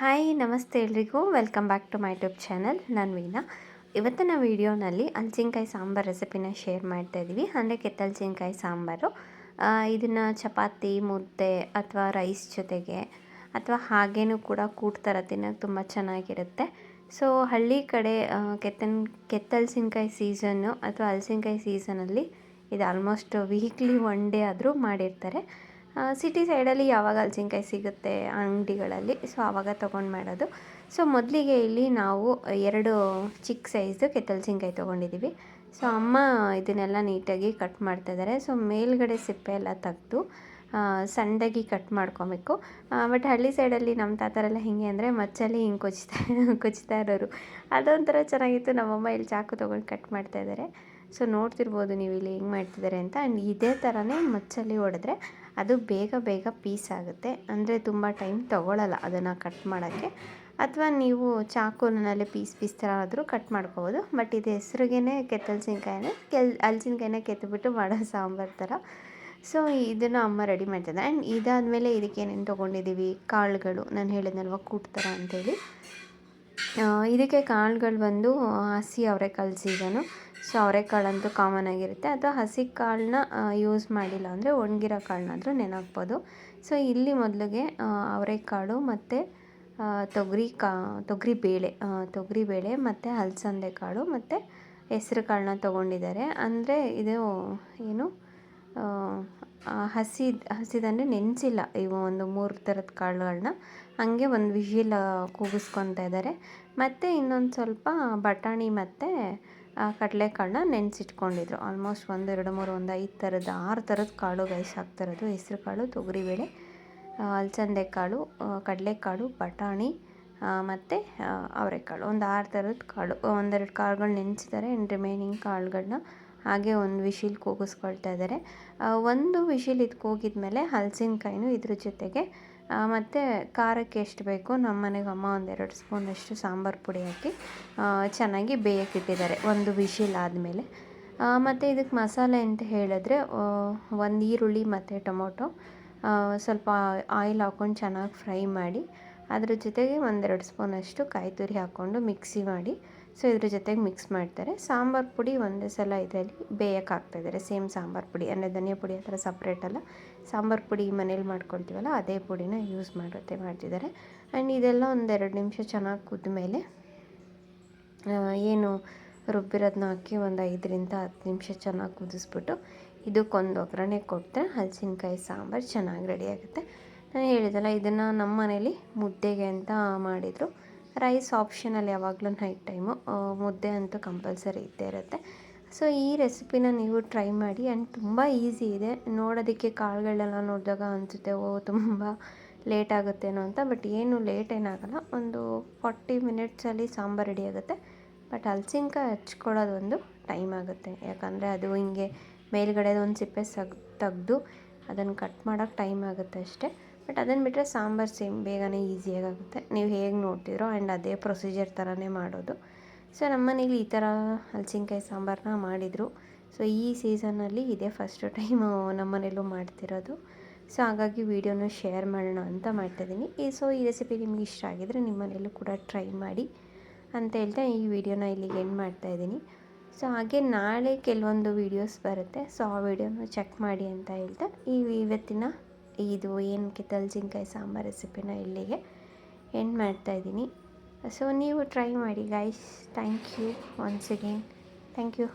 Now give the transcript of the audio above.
Hi, ನಮಸ್ತೆ ಎಲ್ರಿಗೂ. Welcome back to my YouTube channel ನಾನು ವೀಣಾ ಇವತ್ತಿನ ವೀಡಿಯೋನಲ್ಲಿ ಹಲ್ಸಿನಕಾಯಿ ಸಾಂಬಾರು ರೆಸಿಪಿನ ಶೇರ್ ಮಾಡ್ತಾ ಇದ್ದೀವಿ ಅಂದರೆ ಕೆತ್ತಲ್ಸಿನಕಾಯಿ ಸಾಂಬಾರು. ಇದನ್ನು ಚಪಾತಿ, ಮುದ್ದೆ ಅಥವಾ ರೈಸ್ ಜೊತೆಗೆ ಅಥವಾ ಹಾಗೇನೂ ಕೂಡ ಕೂಡ್ತಾರೆ ಥರ ತಿನ್ನೋಕೆ ತುಂಬ ಚೆನ್ನಾಗಿರುತ್ತೆ. ಸೊ ಹಳ್ಳಿ ಕಡೆ ಕೆತ್ತನ್, ಕೆತ್ತಲ್ಸಿನಕಾಯಿ ಸೀಸನ್ನು ಅಥವಾ ಹಲ್ಸಿನಕಾಯಿ ಸೀಸನಲ್ಲಿ ಇದು ಆಲ್ಮೋಸ್ಟ್ ವೀಕ್ಲಿ ಒನ್ ಡೇ ಆದರೂ ಮಾಡಿರ್ತಾರೆ. ಸಿಟಿ ಸೈಡಲ್ಲಿ ಯಾವಾಗ ಹಲ್ಸಿನ್ಕಾಯಿ ಸಿಗುತ್ತೆ ಅಂಗಡಿಗಳಲ್ಲಿ? ಸೊ ಆವಾಗ ತೊಗೊಂಡು ಮಾಡೋದು. ಸೊ ಮೊದಲಿಗೆ ಇಲ್ಲಿ ನಾವು ಎರಡು ಚಿಕ್ಕ ಸೈಜ್ದು ಕೆತ್ತಲ್ಸಿನ್ಕಾಯಿ ತೊಗೊಂಡಿದ್ದೀವಿ ಸೊ ಅಮ್ಮ ಇದನ್ನೆಲ್ಲ ನೀಟಾಗಿ ಕಟ್ ಮಾಡ್ತಾಯಿದ್ದಾರೆ ಸೊ ಮೇಲ್ಗಡೆ ಸಿಪ್ಪೆ ಎಲ್ಲ ತೆಗೆದು ಸಣ್ಣದಾಗಿ ಕಟ್ ಮಾಡ್ಕೊಬೇಕು. ಬಟ್ ಹಳ್ಳಿ ಸೈಡಲ್ಲಿ ನಮ್ಮ ತಾತರೆಲ್ಲ ಹೇಗೆ ಅಂದರೆ ಮಚ್ಚಲ್ಲಿ ಹಿಂಗೆ ಕೊಚ್ತಾ ಕೊಚ್ತಾ ಇರೋರು. ಅದೊಂಥರ ಚೆನ್ನಾಗಿತ್ತು. ನಮ್ಮಮ್ಮ ಇಲ್ಲಿ ಚಾಕು ತೊಗೊಂಡು ಕಟ್ ಮಾಡ್ತಾಯಿದ್ದಾರೆ ಸೊ ನೋಡ್ತಿರ್ಬೋದು ನೀವು ಇಲ್ಲಿ ಹೆಂಗೆ ಮಾಡ್ತಿದ್ದಾರೆ ಅಂತ. ಆ್ಯಂಡ್ ಇದೇ ಥರನೇ ಮಚ್ಚಲ್ಲಿ ಹೊಡೆದ್ರೆ ಅದು ಬೇಗ ಬೇಗ ಪೀಸ್ ಆಗುತ್ತೆ. ಅಂದರೆ ತುಂಬ ಟೈಮ್ ತೊಗೊಳ್ಳಲ್ಲ ಅದನ್ನು ಕಟ್ ಮಾಡೋಕ್ಕೆ. ಅಥವಾ ನೀವು ಚಾಕುನಲ್ಲಿ ಪೀಸ್ ಪೀಸ್ ಥರ ಆದರೂ ಕಟ್ ಮಾಡ್ಕೋಬೋದು. ಬಟ್ ಇದು ಹೆಸ್ರಿಗೇ ಕೆತ್ತಲ್ಸಿನ್ಕಾಯಿನೇ ಕೆಲ್ ಹಲ್ಸಿನ್ಕಾಯಿನ ಕೆತ್ತಿಬಿಟ್ಟು ಮಾಡೋ ಸಾಂಬಾರು ಥರ ಸೊ ಇದನ್ನು ಅಮ್ಮ ರೆಡಿ ಮಾಡ್ತಿದ್ದೆ ಆ್ಯಂಡ್ ಇದಾದಮೇಲೆ ಇದಕ್ಕೆ ಏನೇನು ತೊಗೊಂಡಿದ್ದೀವಿ ಕಾಳುಗಳು. ನಾನು ಹೇಳಿದ್ನಲ್ವ ಕೂಟ್ ಥರ ಅಂತೇಳಿ ಇದಕ್ಕೆ ಕಾಳುಗಳು ಬಂದು ಹಸಿ ಅವರೆಕಾಳು ಸೀಸನು. ಸೊ ಅವರೆಕಾಳಂತೂ ಕಾಮನ್ ಆಗಿರುತ್ತೆ. ಅಥವಾ ಹಸಿ ಕಾಳನ್ನ ಯೂಸ್ ಮಾಡಿಲ್ಲ ಅಂದರೆ ಒಣಗಿರೋ ಕಾಳನ್ನಾದರೂ ನೆನಾಕ್ಬೋದು ಸೊ ಇಲ್ಲಿ ಮೊದಲಿಗೆ ಅವರೆಕಾಳು ಮತ್ತು ತೊಗರಿ ಕಾ, ತೊಗರಿ ಬೇಳೆ ತೊಗರಿ ಬೇಳೆ ಮತ್ತು ಅಲಸಂದೆ ಕಾಳು ಮತ್ತು ಹೆಸ್ರು ಕಾಳನ್ನ ತೊಗೊಂಡಿದ್ದಾರೆ. ಅಂದರೆ ಇದು ಏನು ಹಸಿ, ಹಸಿದಂದರೆ ನೆನೆಸಿಲ್ಲ ಇವು ಒಂದು ಮೂರು ಥರದ ಕಾಳುಗಳನ್ನ ಹಾಗೆ ಒಂದು ವಿಷಿಲ್ ಕೂಗಿಸ್ಕೊತಾ ಇದ್ದಾರೆ. ಮತ್ತು ಇನ್ನೊಂದು ಸ್ವಲ್ಪ ಬಟಾಣಿ ಮತ್ತು ಕಡಲೆಕಾಳನ್ನ ನೆನೆಸಿಟ್ಕೊಂಡಿದ್ರು. ಆಲ್ಮೋಸ್ಟ್ ಒಂದು, ಎರಡು, ಮೂರು, ಒಂದು, ಐದು ಥರದ ಆರು ಥರದ ಕಾಳು ಗೈಸ್ ಹಾಕ್ತಿರೋದು. ಹೆಸ್ರು ಕಾಳು ತೊಗರಿಬೇಳೆ ಅಲಸಂದೆ ಕಾಳು ಕಡಲೆಕಾಳು, ಬಟಾಣಿ ಮತ್ತು ಅವರೆಕಾಳು. ಒಂದು ಆರು ಥರದ ಕಾಳು ಒಂದೆರಡು ಕಾಳುಗಳು ನೆನೆಸಿದ್ದಾರೆ ಇನ್ನು ರಿಮೈನಿಂಗ್ ಕಾಳುಗಳನ್ನ ಹಾಗೆ ಒಂದು ವಿಶಿಲ್ ಕೂಗಿಸ್ಕೊಳ್ತಾ ಇದ್ದಾರೆ ಒಂದು ವಿಶಿಲ್ ಇದು ಕೂಗಿದ್ಮೇಲೆ ಹಲಸಿನಕಾಯಿನೂ ಇದ್ರ ಜೊತೆಗೆ ಮತ್ತು ಖಾರಕ್ಕೆ ಎಷ್ಟು ಬೇಕು? ನಮ್ಮ ಮನೆಗೆ ಅಮ್ಮ ಒಂದೆರಡು ಸ್ಪೂನಷ್ಟು ಸಾಂಬಾರು ಪುಡಿ ಹಾಕಿ ಚೆನ್ನಾಗಿ ಬೇಯಕ್ಕಿಟ್ಟಿದ್ದಾರೆ ಒಂದು ವಿಶಿಲ್ ಆದಮೇಲೆ. ಮತ್ತು ಇದಕ್ಕೆ ಮಸಾಲೆ ಅಂತ ಹೇಳಿದ್ರೆ ಒಂದು ಈರುಳ್ಳಿ ಮತ್ತು ಟೊಮೊಟೊ ಸ್ವಲ್ಪ ಆಯಿಲ್ ಹಾಕ್ಕೊಂಡು ಚೆನ್ನಾಗಿ ಫ್ರೈ ಮಾಡಿ, ಅದರ ಜೊತೆಗೆ ಒಂದೆರಡು ಸ್ಪೂನಷ್ಟು ಕಾಯಿ ತುರಿ ಹಾಕ್ಕೊಂಡು ಮಿಕ್ಸಿ ಮಾಡಿ ಸೊ ಇದ್ರ ಜೊತೆಗೆ ಮಿಕ್ಸ್ ಮಾಡ್ತಾರೆ. ಸಾಂಬಾರು ಪುಡಿ ಒಂದೇ ಸಲ ಇದರಲ್ಲಿ ಬೇಯಕ್ಕೆ ಹಾಕ್ತಾಯಿದ್ದಾರೆ ಸೇಮ್ ಸಾಂಬಾರು ಪುಡಿ. ಅಂದರೆ ಧನಿಯಾ ಪುಡಿ ಆ ಥರ ಸಪ್ರೇಟಲ್ಲ ಸಾಂಬಾರು ಪುಡಿ ಮನೇಲಿ ಮಾಡ್ಕೊಳ್ತೀವಲ್ಲ, ಅದೇ ಪುಡಿನ ಯೂಸ್ ಮಾಡುತ್ತೆ, ಮಾಡ್ತಿದ್ದಾರೆ. ಆ್ಯಂಡ್ ಇದೆಲ್ಲ ಒಂದೆರಡು ನಿಮಿಷ ಚೆನ್ನಾಗಿ ಕುದ್ದ ಮೇಲೆ ಏನು ರುಬ್ಬಿರೋದನ್ನ ಹಾಕಿ ಒಂದು ಐದರಿಂದ ಹತ್ತು ನಿಮಿಷ ಚೆನ್ನಾಗಿ ಕುದಿಸ್ಬಿಟ್ಟು ಇದಕ್ಕೊಂದು ಒಗ್ಗರಣೆ ಕೊಟ್ಟರೆ ಹಲಸಿನಕಾಯಿ ಸಾಂಬಾರು ಚೆನ್ನಾಗಿ ರೆಡಿ ಆಗುತ್ತೆ. ನಾನು ಹೇಳಿದಲ್ಲ, ಇದನ್ನು ನಮ್ಮ ಮನೇಲಿ ಮುದ್ದೆಗೆ ಅಂತ ಮಾಡಿದರು. ರೈಸ್ ಆಪ್ಷನಲ್ಲಿ ಯಾವಾಗಲೂ ನೈಟ್ ಟೈಮು ಮುದ್ದೆ ಅಂತೂ ಕಂಪಲ್ಸರಿ ಇದ್ದೇ ಇರುತ್ತೆ. ಸೊ, ಈ ರೆಸಿಪಿನ ನೀವು ಟ್ರೈ ಮಾಡಿ ಆ್ಯಂಡ್ ತುಂಬ ಈಸಿ ಇದೆ. ನೋಡೋದಕ್ಕೆ ಕಾಳುಗಳೆಲ್ಲ ನೋಡಿದಾಗ ಅನಿಸುತ್ತೆ, ಓ, ತುಂಬ ಲೇಟ್ ಆಗುತ್ತೇನೋ ಅಂತ, ಬಟ್ ಏನು ಲೇಟ್ ಏನಾಗಲ್ಲ. ಒಂದು ಫಾರ್ಟಿ ಮಿನಿಟ್ಸಲ್ಲಿ ಸಾಂಬಾರು ರೆಡಿ ಆಗುತ್ತೆ. ಬಟ್ ಹಲ್ಸಿನ್ಕಾಯಿ ಹಚ್ಕೊಳ್ಳೋದು ಒಂದು ಟೈಮ್ ಆಗುತ್ತೆ. ಯಾಕಂದರೆ ಅದು ಹಿಂಗೆ ಮೇಲ್ಗಡೆ ಒಂದು ಸಿಪ್ಪೆ ಸಗ್, ತೆಗ್ದು ಅದನ್ನು ಕಟ್ ಮಾಡೋಕ್ಕೆ ಟೈಮ್ ಆಗುತ್ತೆ ಅಷ್ಟೇ. ಬಟ್ ಅದನ್ನು ಬಿಟ್ಟರೆ ಸಾಂಬಾರು ಸೇಮ್ ಬೇಗನೆ ಈಸಿಯಾಗುತ್ತೆ ನೀವು ಹೇಗೆ ನೋಡ್ತಿದ್ರೋ ಆ್ಯಂಡ್ ಅದೇ ಪ್ರೊಸೀಜರ್ ಥರನೇ ಮಾಡೋದು. ಸೊ ನಮ್ಮನೇಲಿ ಈ ಥರ ಹಲಸಿನ್ಕಾಯಿ ಸಾಂಬಾರನ್ನ ಮಾಡಿದರು. ಸೊ ಈ ಸೀಸನಲ್ಲಿ ಇದೇ ಫಸ್ಟ್ ಟೈಮು ನಮ್ಮನೇಲೂ ಮಾಡ್ತಿರೋದು. ಸೊ ಹಾಗಾಗಿ ವೀಡಿಯೋನ ಶೇರ್ ಮಾಡೋಣ ಅಂತ ಮಾಡ್ತಾಯಿದ್ದೀನಿ ಈ ಸೊ ಈ ರೆಸಿಪಿ ನಿಮ್ಗೆ ಇಷ್ಟ ಆಗಿದರೆ ನಿಮ್ಮನೇಲೂ ಕೂಡ ಟ್ರೈ ಮಾಡಿ ಅಂತ ಹೇಳ್ತಾ ಈ ವಿಡಿಯೋನ ಇಲ್ಲಿಗೆ ಎಂಡ್ ಮಾಡ್ತಾಯಿದ್ದೀನಿ ಸೊ ಹಾಗೆ ನಾಳೆ ಕೆಲವೊಂದು ವೀಡಿಯೋಸ್ ಬರುತ್ತೆ. ಸೊ ಆ ವಿಡಿಯೋನ ಚೆಕ್ ಮಾಡಿ ಅಂತ ಹೇಳ್ತಾ ಈ ಇವತ್ತಿನ ಇದು ಏನು ಕಿತ್ತಲ್ಸಿನ್ಕಾಯಿ ಸಾಂಬಾರು ರೆಸಿಪಿನ ಇಲ್ಲಿಗೆ ಎಂಡ್ ಮಾಡ್ತಾಯಿದ್ದೀನಿ ಸೊ ನೀವು ಟ್ರೈ ಮಾಡಿ guys thank you once again thank you